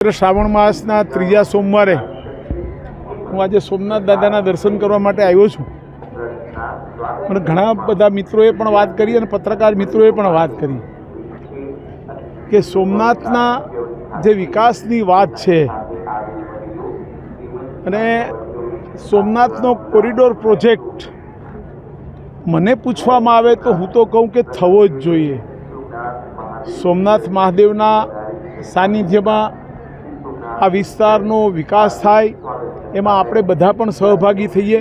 શ્રાવણ માસના ત્રીજા સોમવારે હું આજે સોમનાથ દાદાના દર્શન કરવા માટે આવ્યો છું. અને ઘણા બધા મિત્રોએ પણ વાત કરી અને પત્રકાર મિત્રોએ પણ વાત કરી કે સોમનાથના જે વિકાસની વાત છે અને સોમનાથનો કોરિડોર પ્રોજેક્ટ મને પૂછવામાં આવે તો હું તો કહું કે થવો જ જોઈએ. સોમનાથ મહાદેવના સાનિધ્યમાં આ વિસ્તારનો વિકાસ થાય, એમાં આપણે બધા પણ સહભાગી થઈએ.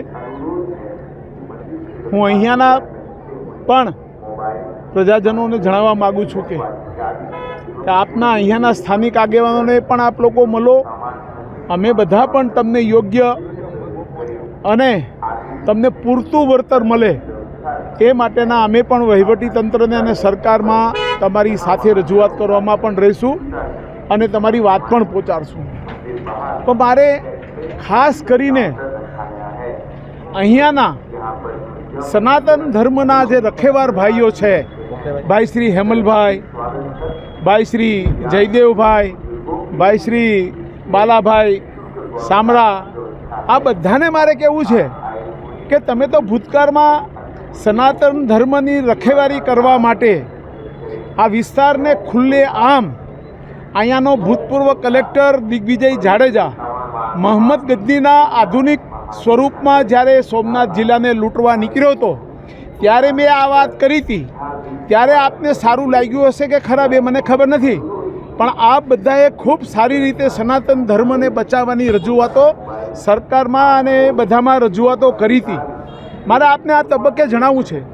હું અહીંયાના પણ પ્રજાજનોને જણાવવા માગું છું કે આપના અહીંયાના સ્થાનિક આગેવાનોને પણ આપ લોકો મળો. અમે બધા પણ તમને યોગ્ય અને તમને પૂરતું વળતર મળે એ માટેના અમે પણ વહીવટી તંત્રને અને સરકારમાં તમારી સાથે રજૂઆત કરવામાં પણ રહીશું. અને તમારી વાત પણ પહોંચાડશું. પણ મારે ખાસ કરીને અહીંયાના સનાતન ધર્મના જે રખેવાર ભાઈઓ છે ભાઈ શ્રી હેમલભાઈ ભાઈ શ્રી જયદેવભાઈ ભાઈ શ્રી બાલાભાઈ, સામરા, આ બધાને મારે કહેવું છે કે તમે તો ભૂતકાળમાં સનાતન ધર્મની રખેવારી કરવા માટે આ વિસ્તારને ખુલ્લે આમ અહીંયાનો ભૂતપૂર્વ કલેક્ટર દિગ્વિજય જાડેજા મોહમ્મદ ગદ્દીના આધુનિક સ્વરૂપમાં જ્યારે સોમનાથ જિલ્લાને લૂંટવા નીકળ્યો હતો, ત્યારે મેં આ વાત કરી હતી. ત્યારે આપને સારું લાગ્યું હશે કે ખરાબ એ મને ખબર નથી. પણ આ બધાએ ખૂબ સારી રીતે સનાતન ધર્મને બચાવવાની રજૂઆતો સરકારમાં અને બધામાં રજૂઆતો કરી હતી. મારે આપને આ તબક્કે જણાવવું છે.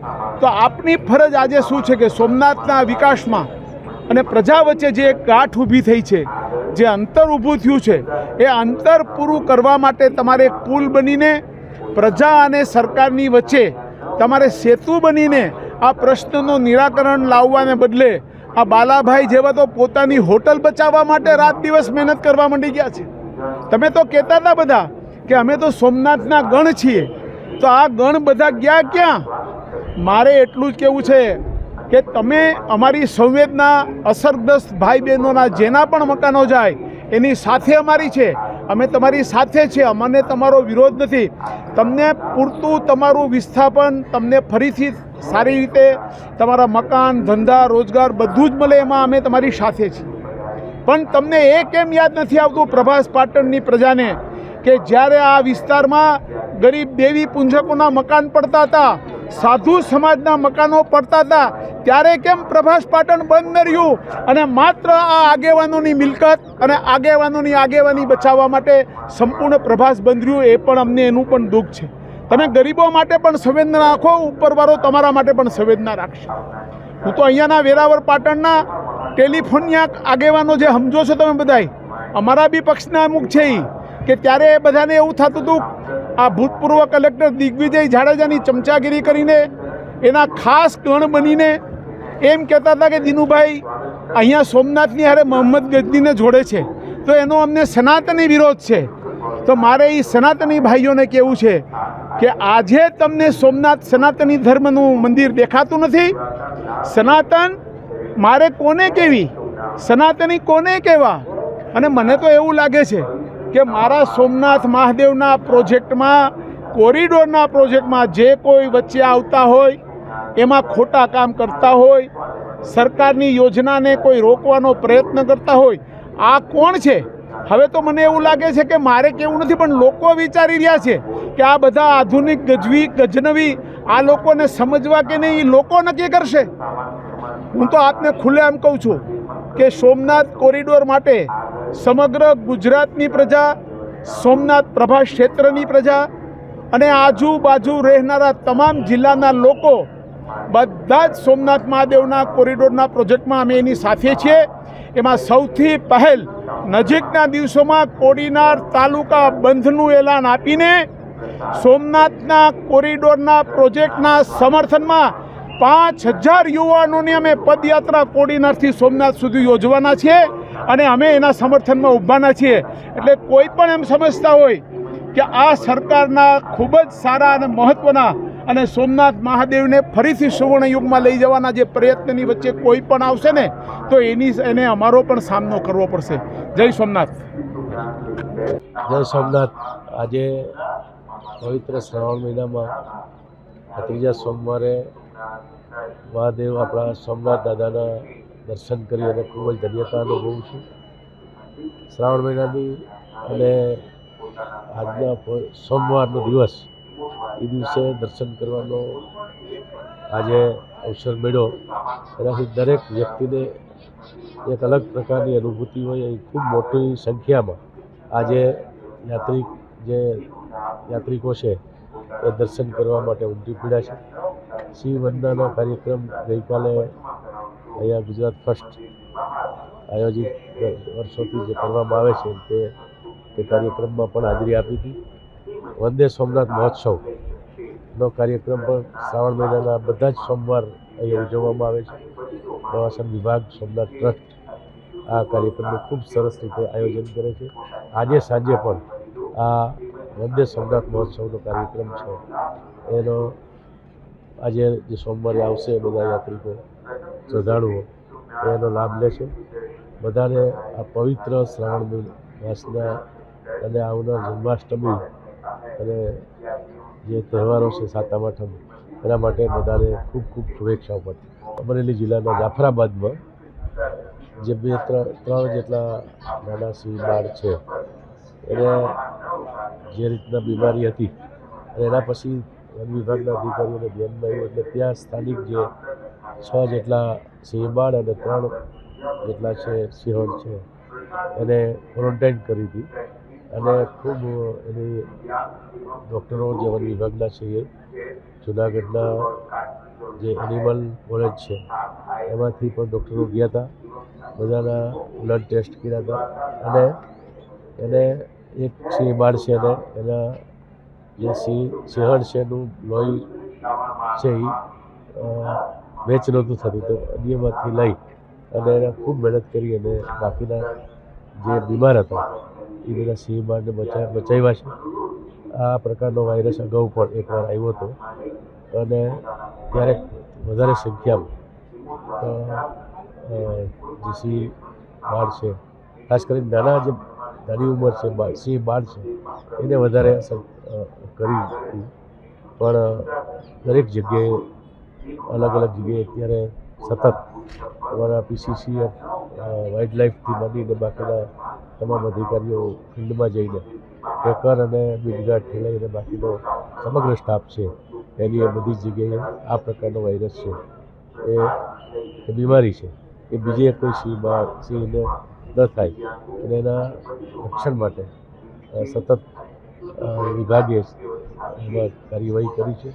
તો આપની ફરજ આજે શું છે કે સોમનાથના વિકાસમાં અને પ્રજા વચ્ચે જે એક ગાંઠ ઊભી થઈ છે, જે અંતર ઊભું થયું છે, એ અંતર પૂરું કરવા માટે તમારે પુલ બનીને પ્રજા અને સરકારની વચ્ચે તમારે સેતુ બનીને આ પ્રશ્નનું નિરાકરણ લાવવાને બદલે આ બાલાભાઈ જેવા તો પોતાની હોટલ બચાવવા માટે રાત દિવસ મહેનત કરવા માંડી ગયા છે. તમે તો કહેતા હતા બધા કે અમે તો સોમનાથના ગણ છીએ. તો આ ગણ બધા ગયા ક્યાં? મારે એટલું જ કહેવું છે કે તમે અમારી સંવેદના અસરગ્રસ્ત ભાઈ બહેનોના જેના પણ મકાનો જાય, એની સાથે અમારી છે. અમે તમારી સાથે છે. અમને તમારો વિરોધ નથી. તમને પૂરતું તમારું વિસ્થાપન તમને ફરીથી સારી રીતે તમારા મકાન, ધંધા, રોજગાર બધું જ મળે એમાં અમે તમારી સાથે છીએ. પણ તમને એ કેમ યાદ નથી આવતું પ્રભાસ પાટણની પ્રજાને કે જ્યારે આ વિસ્તારમાં ગરીબ દેવી પુંજકોના મકાન પડતા હતા, સાધુ સમાજના મકાનો પડતા હતા ત્યારે કેમ પ્રભાસ પાટણ બંધ ન રહ્યું? અને માત્ર આ આગેવાનોની મિલકત અને આગેવાનોની આગેવાની બચાવવા માટે સંપૂર્ણ પ્રભાસ બંધ રહ્યું, એ પણ અમને એનું પણ દુઃખ છે. તમે ગરીબો માટે પણ સંવેદના રાખો, ઉપરવાળો તમારા માટે પણ સંવેદના રાખશે. હું તો અહીંયાના વેરાવર પાટણના ટેલિફોનના આગેવાનો જે સમજો છો તમે બધાય, અમારા બી પક્ષના અમુક છે કે ત્યારે એ બધાને એવું થતું હતું, આ ભૂતપૂર્વ કલેક્ટર દિગ્વિજય જાડેજાની ચમચાગીરી કરીને, એના ખાસ ગણ બનીને એમ કહેતા હતા કે દિનુભાઈ, અહીંયા સોમનાથની હારે મોહમ્મદ ગજનીને જોડે છે. તો એનો અમને સનાતની વિરોધ છે. તો મારે એ સનાતની ભાઈઓને કહેવું છે કે આજે તમને સોમનાથ સનાતની ધર્મનું મંદિર દેખાતું નથી? સનાતન મારે કોને કહેવી સનાતની કોને કહેવા અને મને તો એવું લાગે છે કે મારા સોમનાથ મહાદેવના પ્રોજેક્ટમાં, કોરિડોરના પ્રોજેક્ટમાં જે કોઈ વચ્ચે આવતા હોય એમાં ખોટા કામ કરતા હોય, સરકારની યોજનાને કોઈ રોકવાનો પ્રયત્ન કરતા હોય, આ કોણ છે? હવે તો મને એવું લાગે છે કે મારે કેવું નથી, પણ લોકો વિચારી રહ્યા છે કે આ બધા આધુનિક ગજવી, ગજનવી, આ લોકોને સમજવા કે નહીં, એ લોકો નક્કી કરશે. હું તો આપને ખુલ્લેઆમ કહું છું કે સોમનાથ કોરિડોર માટે સમગ્ર ગુજરાતની પ્રજા, સોમનાથ પ્રભા ક્ષેત્રની પ્રજા અને આજુબાજુ રહેનારા તમામ જિલ્લાના લોકો બધા જ સોમનાથ મહાદેવના કોરિડોરના પ્રોજેક્ટમાં અમે એની સાથે છીએ. એમાં સૌથી પહેલ નજીકના દિવસોમાં કોડીનાર તાલુકા બંધનું એલાન આપીને સોમનાથના કોરિડોરના પ્રોજેક્ટના સમર્થનમાં પાંચ હજાર યુવાનોની અમે પદયાત્રા કોડીનારથી સોમનાથ સુધી યોજવાના છીએ અને અમે એના સમર્થનમાં ઊભાના છીએ. એટલે કોઈ પણ એમ સમજતા હોય કે આ સરકારના ખૂબ જ સારા અને મહત્ત્વના અને સોમનાથ મહાદેવને ફરીથી સુવર્ણ યુગમાં લઈ જવાના જે પ્રયત્નની વચ્ચે કોઈ પણ આવશે ને, તો એની એને અમારો પણ સામનો કરવો પડશે. જય સોમનાથ. જય સોમનાથ. આજે પવિત્ર શ્રાવણ મહિનામાં ત્રીજા સોમવારે મહાદેવ આપણા સોમનાથ દાદાના દર્શન કરી અને ખૂબ જ ધન્યતા અનુભવું છું. શ્રાવણ મહિનાની અને આજના સોમવારનો દિવસ એ દિવસે દર્શન કરવાનો આજે અવસર મળ્યો. એનાથી દરેક વ્યક્તિને એક અલગ પ્રકારની અનુભૂતિ હોય એ ખૂબ મોટી સંખ્યામાં આજે યાત્રિક જે યાત્રિકો છે એ દર્શન કરવા માટે ઉમટી પડ્યા છે. શિવ કાર્યક્રમ ગઈકાલે અહીંયા ગુજરાત ફર્સ્ટ આયોજિત વર્ષોથી જે કરવામાં આવે છે તે તે કાર્યક્રમમાં પણ હાજરી આપી હતી. વંદે સોમનાથ મહોત્સવનો કાર્યક્રમ પણ શ્રાવણ મહિનાના બધા જ સોમવાર અહીંયા ઉજવવામાં આવે છે. પ્રવાસન વિભાગ, સોમનાથ ટ્રસ્ટ આ કાર્યક્રમનું ખૂબ સરસ રીતે આયોજન કરે છે. આજે સાંજે પણ આ વંદે સોમનાથ મહોત્સવનો કાર્યક્રમ છે. એનો આજે જે સોમવારે આવશે બધા યાત્રિકો, શ્રદ્ધાળુઓ, એનો લાભ લેશે. બધાને આ પવિત્ર શ્રાવણ માસના અને આવનાર જન્માષ્ટમી અને જે તહેવારો છે સાતમ, આઠમ, એના માટે બધાને ખૂબ ખૂબ શુભેચ્છાઓ પડતી અમરેલી જિલ્લાના જાફરાબાદમાં જે બે, ત્રણ જેટલા નાના સિંહ બાળ છે, એને જે રીતના બીમારી હતી અને એના પછી વન વિભાગના અધિકારીઓને ધ્યાનમાં આવ્યું એટલે ત્યાં સ્થાનિક જે છ જેટલા સિંહ બાળ અને ત્રણ જેટલા છે સિંહણ છે, એને ક્વોરન્ટાઇન કરી હતી. અને ખૂબ એની ડૉક્ટરો જે વન વિભાગના છે એ જુનાગઢના જે એનિમલ કોલેજ છે, એમાંથી પણ ડૉક્ટરો ગયા હતા, બધાના બ્લડ ટેસ્ટ કર્યા હતા અને એને એક સિંહ બાળ છે અને એના જે સિંહ, સિંહણ છે એનું લોહી છે એ મેચ નહોતું થતું તો અન્યમાંથી લઈ અને એને ખૂબ મહેનત કરી અને બાકીના જે બીમાર હતા, એ બધા સિંહ બાળને બચા બચાવ્યા છે. આ પ્રકારનો વાયરસ અગાઉ પણ એકવાર આવ્યો હતો. અને ત્યારે વધારે સંખ્યામાં જે સિંહ બાળ છે, ખાસ કરીને નાના જે નાની ઉંમર છે, બાળ, સિંહ બાળ છે, એને વધારે અસર કરી હતી. પણ, દરેક જગ્યાએ અલગ અલગ જગ્યાએ અત્યારે સતત અમારા પીસીસી વાઇલ્ડ લાઈફથી માંડીને બાકીના તમામ અધિકારીઓ ફિલ્ડમાં જઈને ટ્રેકર અને બીટગાર્ડથી લઈને બાકીનો સમગ્ર સ્ટાફ છે, એની એ બધી જગ્યાએ આ પ્રકારનો વાયરસ છે. એ બીમારી છે. એ બીજે કોઈ સિંહમાં સિંહને ન થાય. અને એના રક્ષણ માટે સતત વિભાગે કાર્યવાહી કરી છે.